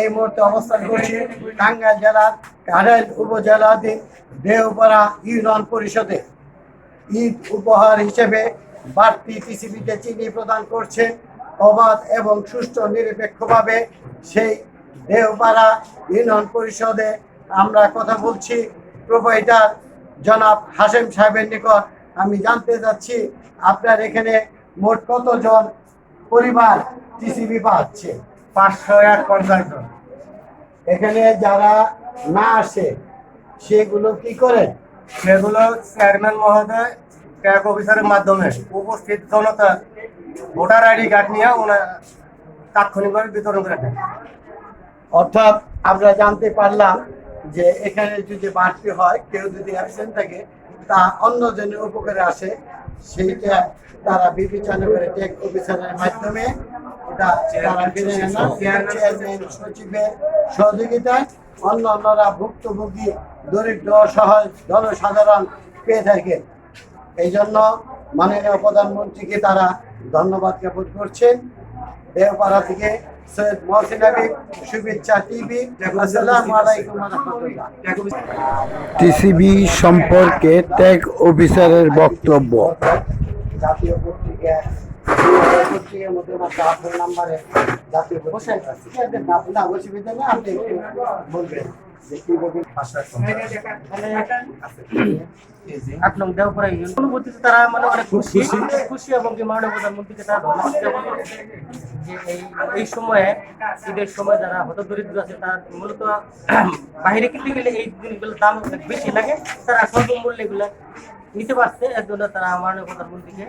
এই মুহূর্তে অবস্থান করছি টাঙ্গাইল জেলার কাড়াইল উপজেলাধীন দেওপাড়া ইউনিয়ন পরিষদে। ঈদ উপহার হিসেবে বাড়তি টিসিবিতে চিনি প্রদান করছে অবাধ এবং সুষ্ঠু নিরপেক্ষভাবে সেই দেওপাড়া ইউনিয়ন পরিষদে। আমরা কথা বলছি প্রোভাইডার জনাব হাসেম সাহেবের নিকট। আমি জানতে চাচ্ছি আপনার এখানে মোট কতজন পরিবার টিসিবি পাচ্ছে? পাঁচশো এক পঞ্চাশ জন। এখানে যারা না আসে সেগুলো কি করে? সেগুলো চেয়ারম্যান মহোদয় ট্যাগ অফিসারের মাধ্যমে উপস্থিত জনতা ভোটার আইডি কার্ড নিয়ে ওনার তাৎক্ষণিকভাবে বিতরণ করে দেন অর্থাৎ আমরা জানতে পারলাম যে এখানে যদি বাড়তি হয় কেউ যদি অ্যাবসেন্ট থাকে তা অন্য জনের উপকারে আসে। সেইটা তারা বিবেচনা করে টেক অফিসারের মাধ্যমে চেয়ারম্যান সচিবের সহযোগিতায় অন্য অন্যরা ভুক্তভোগী দরিদ্র সহজ জনসাধারণ পেয়ে থাকে। এই জন্য মাননীয় প্রধানমন্ত্রীকে তারা ধন্যবাদ জ্ঞাপন করছেন দেওপাড়া থেকে সৈয়দ মহসিন হাবিব শুভেচ্ছা টিভি আসসালামু আলাইকুম টিসিবি সম্পর্কে ট্যাগ অফিসারের বক্তব্য। জাতীয় পত্রিকা মধ্যে আপনার নাম্বারে জাতীয় ঠিক আছে, অসুবিধা নেই আপনি একটু বলবেন তারা মানে অনেক খুশি খুশি? এবং কি মাননীয় প্রধানমন্ত্রীকে তারা ধন্যবাদ যে এই এই সময়ে ঈদের সময় যারা হতদরিদ্র আছে তারা মূলত বাইরে কিনতে গেলে এই জিনিসগুলোর দাম বেশি লাগে। তারা স্বল্প মূল্যে এগুলো নিতে পারছে। এর জন্য তারা মাননীয় প্রধানমন্ত্রীকে